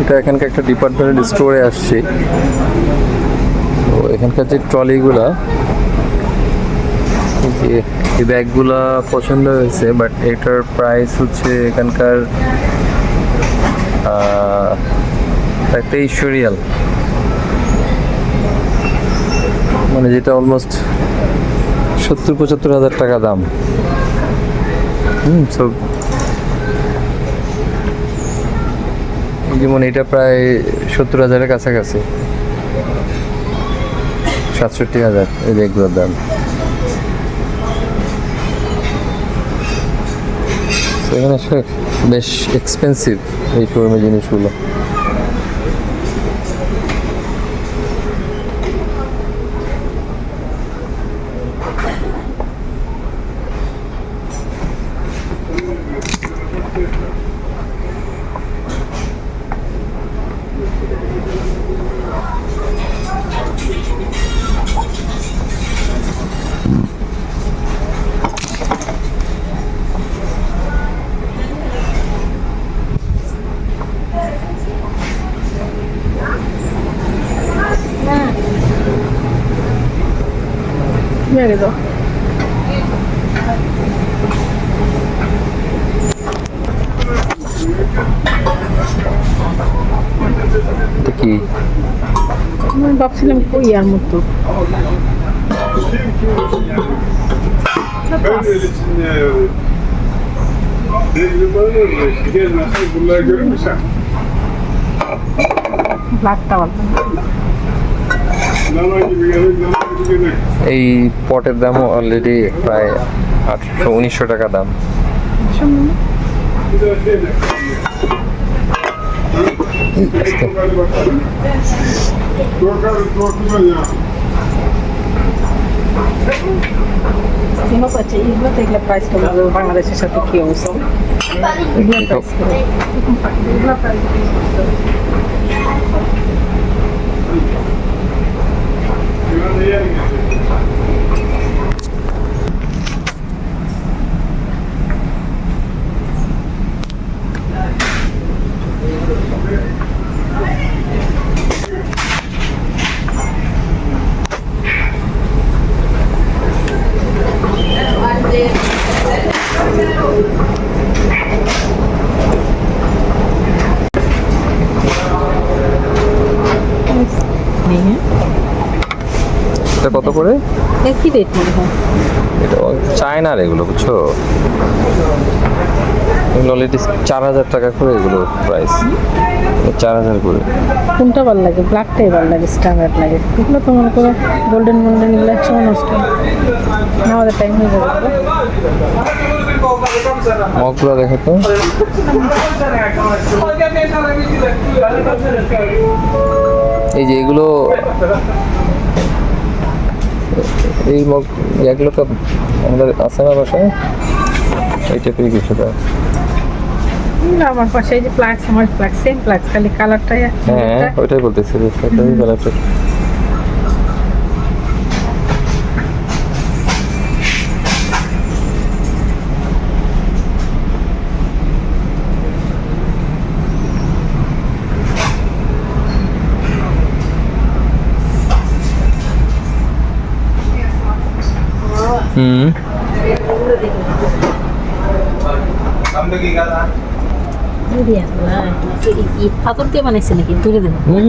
এটা এখানকার একটা ডিপার্টমেন্টাল স্টোরে আসছি। তো এখানকার যে ট্রলিগুলা এই ব্যাগগুলা পছন্দ হয়েছে বাট এটার প্রাইস হচ্ছে এখানকার প্রায় রিয়াল মানে যেটা অলমোস্ট সত্তর পঁচাত্তর হাজার টাকা দাম। হুম যেমন এটা প্রায় সত্তর হাজারের কাছাকাছি। সাতষট্টি হাজার এই এগুলোর দাম। এখানে আসলে বেশ এক্সপেন্সিভ এই শোরুমের জিনিসগুলো। মেরে দাও। কি? আমি ভাবছিলাম কই আর মতো। Görür এই পটের দামও অলরেডি প্রায় আটশো উনিশশো টাকা দাম। বাংলাদেশের সাথে কি অবস্থা এগুলো প্রাইস করে এগুলো price Güven de yerin getir. নেই হ্যাঁ এটা কত করে? একই রেট মনে হয় এটা চায়নার এগুলো বুঝছ? এগুলো অলরেডি চার হাজার টাকা করে এগুলো প্রাইস চার হাজার করে। কোনটা ভালো লাগে? ব্ল্যাকটাই ভালো লাগে স্ট্যান্ডার্ড লাগে। এগুলো তো মনে করো গোল্ডেন গোল্ডেন এগুলো একসময় নষ্ট। হয়। আমাদের টাইম হয়ে যাবে। মগগুলো দেখো তো। এই যে এগুলো এই মগ এগুলো তো আমাদের আছে না বাসায়? এই টাইপের কিছু তো এগুলো আমার পাশে এই যে প্লাক্স আমার প্লাক্স সেম প্লাক্স খালি কালারটাই হ্যাঁ ওইটাই বলতেছি যে ওইটাই কালারটা হুম পাথর দিয়ে বানাইছে নাকি? দেখো হুম